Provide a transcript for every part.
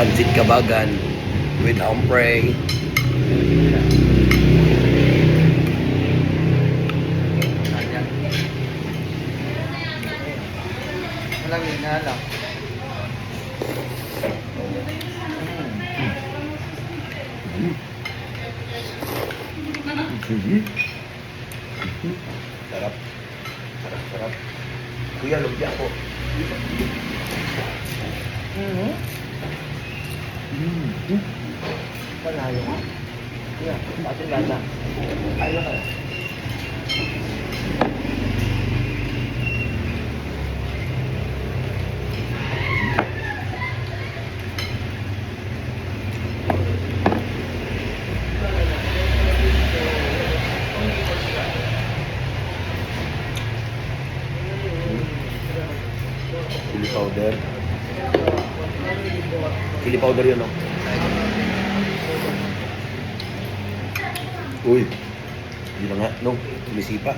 pancit kabagan with ampre. Malamig na lang. Sarap. Sarap, sarap. Kuya, lumpia ko. Mm-hmm. Panayo ka. Yeah, pati lata. Ayaw ka. Chili powder. Chili powder yun, oh. Uy. Hindi na nga, no? Lumisipa.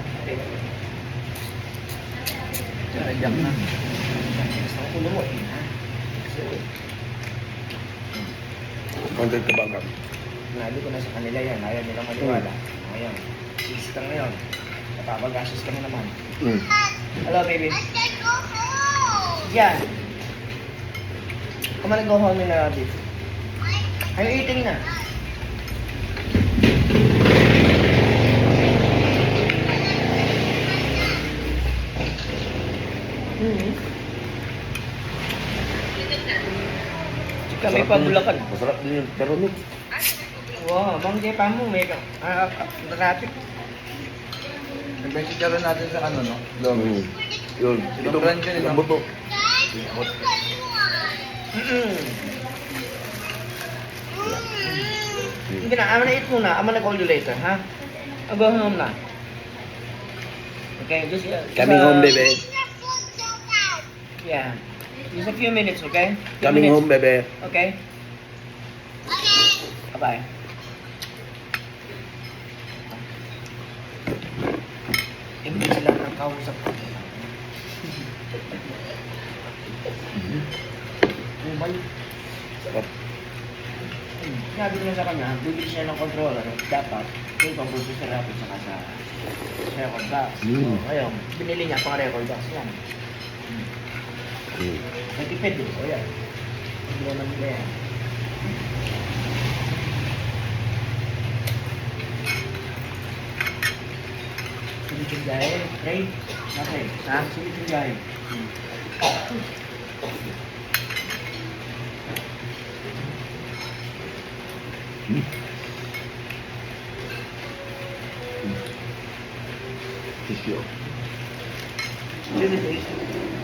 Reject na. Gusto ko mo eh. Content kabagan. Sinabi ko na sa kanila yan. Ayaw nilang maniwala. Ngayon. Sis ka ngayon. Napapagastos ka na naman. Mm. Hello, baby. Yan. Come on, go home na rabbit. I'm eating na. Mm-hmm. Kami pa. Bulacan. Masarap din yun. Pero no, Wow, bang di pa mo may ah, ah, traffic. Nag-message rin natin sa ano, no? mm. yun. Ibang brand yun, eh, no? lambot to. Hindi na, I'm gonna eat muna. I'm gonna call you later, ha? I'll go home na. Okay, just... Uh, Coming uh, home, baby. Yeah. Just a few minutes, okay? Few Coming minutes, home, baby. Okay? Bye-bye. Imbis sila ng kausap ko. Ano ba yun? Sarap. Sabi ko na sa kanya, bibili siya ng controller. Dapat, yung pang-process sa rapid saka sa record box. Mm. So, ngayon, binili niya pang record box yan. Mm. Nagtipid eh. O yan. Hindi naman nila yan. Sulit yung jahe. Ray, nakay. Ha? Sulit yung jahe. Tissue. Sulit eh.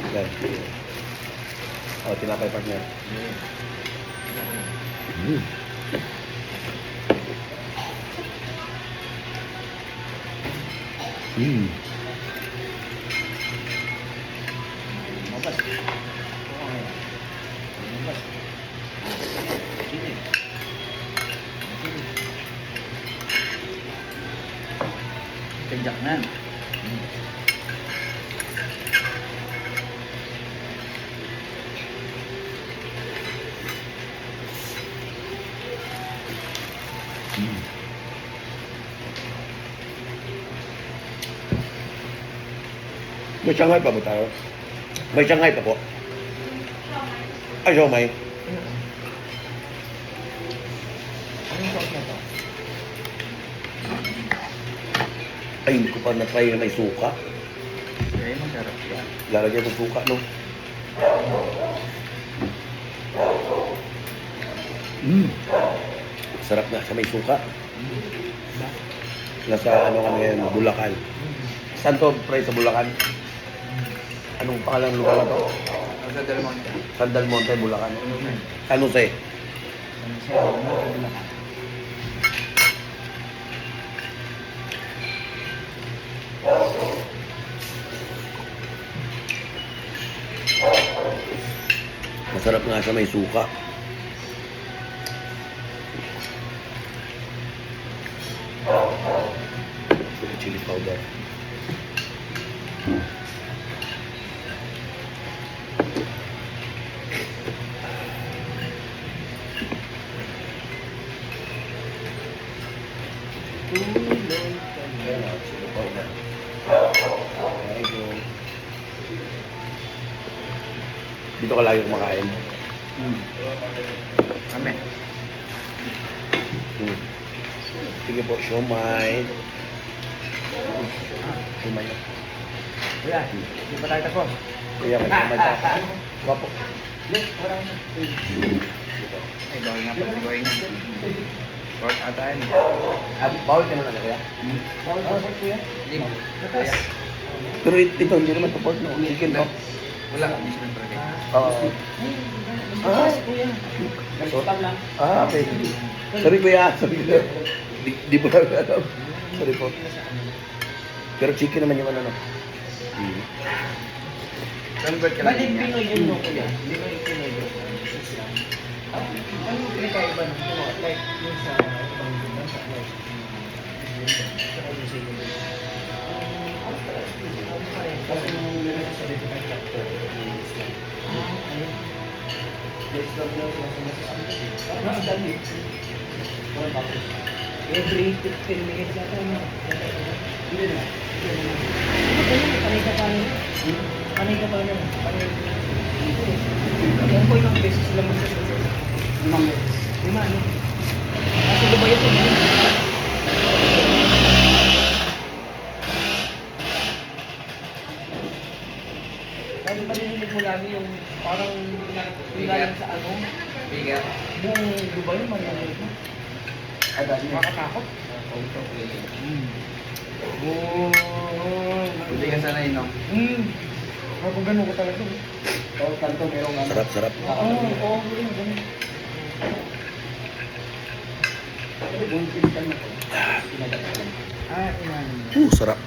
Okay. Oh, tinapay partner. Mm. Mm. เป็นอย่างนั้นไม่ช่างให้ปะมุตาไม่ช่างให้ปะปะไอ้ชอบไหมอันนี้ชอบไหม hindi ko pa na-try na may suka. Ay, masarap yan. Lalagyan ng suka, no? Mm. Sarap na sa may suka. Diba? Nasa ano kami yan, Bulacan. Saan to, pre, sa Bulacan? Anong pangalan ng lugar na to? Sa Del Monte. San Del Monte, Bulacan. San Jose. Ano sa'yo? Ano sa Bulacan? Masarap nga sa may suka. Chili powder. Tulog ka na. Ayan o, sinupaw na. There you go. Dito ka lagi kumakain. Hmm. Kami. Hmm. Sige po, siomay. Siomay. Kuya, hindi pa tayo tapos. Kuya, may siomay pa. Wapo. Wala na. Ay, bawal nga pala. Bawal nga. Bawal ata yan. Ah, bawal ka na na kuya. Bawal ka ba, kuya? Hindi mo. Pero it- ito, hindi naman pork no. Chicken to. Wala. Hindi siya nagpapagay. Oo. Ah, kuya. Nagpapag lang. Ah, okay. Sorry kuya, sorry. Di, di po lang alam. Sorry po. Pero chicken naman yung ano no. Hmm. Convert ka. Balik. Pinoy yun, no, kuya? Hindi ba yung Pinoy yun? Ah, Ano yung pinakaiba ng? Like, yung sa ibang bansa, like, yung sa yung sa ibang bansa. Ah, ano? Ano? Kasi yung meron sa kay chapter, yung Islam. Ah, ayun. Yes, love lang sila sa masasabi. Ah, ang dami. Walang tapos. Every 15 minutes yata, no? Hindi na. Na. Ano ba yun? Panay ka paano? Panay ka paano? Panay Ayan po ilang beses sila magsasabi. Limang beses. Lima, ano? Kasi ba yun? Kasi marinig mo lagi yung parang pinalang sa ano, Bigger. buong Dubai marinig mo. Ada Nakakatakot. Hmm. Oh, Hindi ka sanay, no? Hmm. Kapag ganun ko talaga. Oh, kanto merong ano. Sarap, sarap. Oo, oo, ganun, ganun. Ah. Uh, sarap.